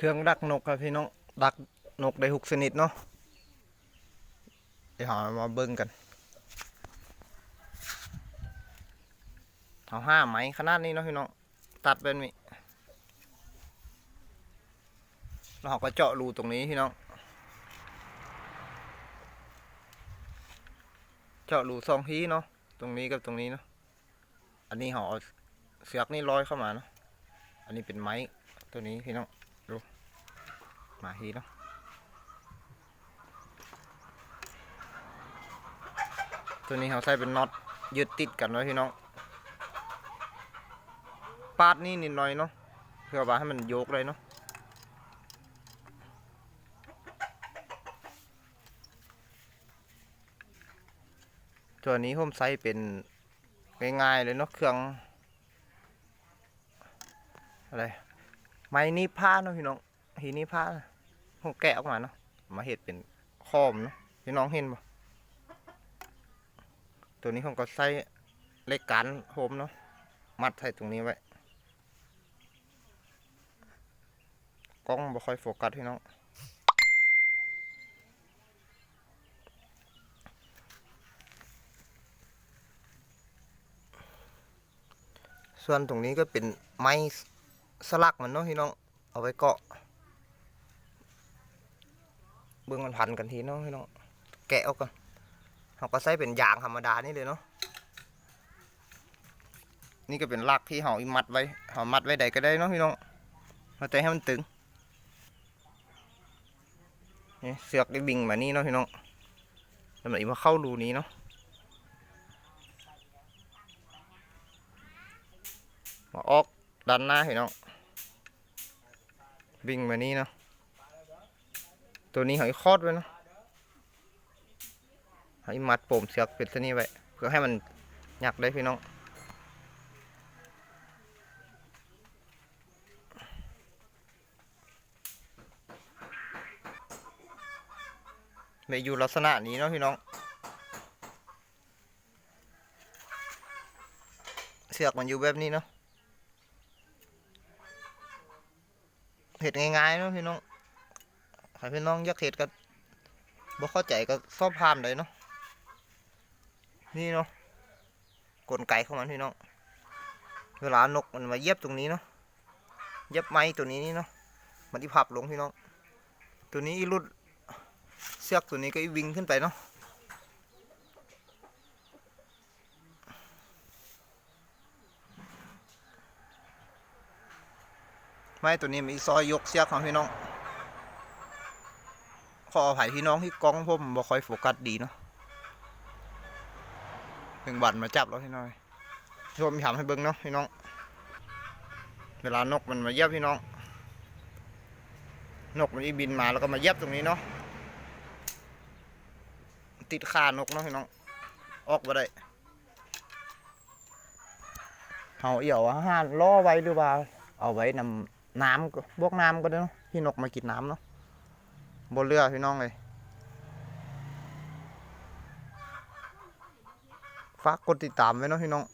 เครื่องดักนกครับพี่น้องดักนกได้หกชนิดเนาะเดี๋ยวเรามาเบิ่งกันเอาห้าไหมขนาดนี้เนาะพี่น้องตัดเป็นมิแล้วเราก็เจาะรูตรงนี้พี่น้องเจาะรูสองทีเนาะตรงนี้กับตรงนี้เนาะอันนี้เขาเอาเสือกนี่ร้อยเข้ามาเนาะอันนี้เป็นไม้ตัวนี้พี่น้อง มาทีเนาะตัวนี้เขาใส่เป็นน็อตยึดติดกันไว้พี่น้องปาดนี่นิดหน่อยเนาะเพื่อว่าให้มันโยกเลยเนาะตัวนี้ผมใส่เป็นง่ายๆเลยเนาะเครื่องอะไรไม้นี่ผ้าเนาะพี่น้อง หีนี่ผ้าน่ะผมแกะออกมาเนาะมาเห็ดเป็นคอมเนาะพี่น้องเห็นปะตัวนี้ผมก็ใส่เล็กกันโฮมเนาะมัดใส่ตรงนี้ไว้กล้องบ่ค่อยโฟกัสพี่น้องส่วนตรงนี้ก็เป็นไม้สลักมันเนาะพี่น้อง เอาไว้เกาะ เบื้องมันพันกันทีเนาะพี่น้องแกะออกก่อนเราก็ใส่เป็นยางธรรมดานี่เลยเนาะนี่ก็เป็นลักที่เขาอีมัดไว้เขามัดไว้ใดก็ได้เนาะพี่น้องเราใจให้มันตึงนี่เสือกได้บิงมานี่เนาะพี่น้องแล้วมันอีมาเข้ารูนี้เนาะมาออกด้านหน้าเห็นเนาะวิ่งมานี่เนาะ ตัวนี้หอยคอดไว้เนาะหอยมัดผมเสือกเป็ดตัวนี้ไว้เพื่อให้มันหยักได้พี่น้องไม่อยู่ลักษณะนี้เนาะพี่น้อง เสือกมันอยู่แบบนี้เนาะเห็ดง่ายๆเนาะพี่น้อง ใครพี่น้องยากเห็ดก็บ่เข้าใจก็สอบถามเลยเนาะนี่เนาะกลไกของมันพี่น้องเวลานกมันมาเย็บตรงนี้เนาะเย็บไม้ตัวนี้นี่เนาะมันที่พับลงพี่น้อง ตัวนี้อีรุดเสือกตัวนี้ก็อีวิ่งขึ้นไปเนาะไม้ตัวนี้มีซอยยกเสียกของพี่น้อง ขออภัยพี่น้องที่กล้องผมบ่ค่อยโฟกัสดีเนาะถึงบัตรมาจับแล้วพี่น้อยชมทำให้เบิ้งเนาะพี่น้อง เวลานกมันมาเยียบพี่น้อง นกมันอีบินมาแล้วก็มาเยียบตรงนี้เนาะติดขานกเนาะพี่น้อง ออกมาได้เอาเอี่ยวอาหารล่อไว้หรือว่า เอาไว้นำน้ำบวกน้ำก็ได้เนาะพี่นกมากินน้ำเนาะ บนเรือพี่น้องเลยฝากกดติดตามไว้เนาะพี่น้อง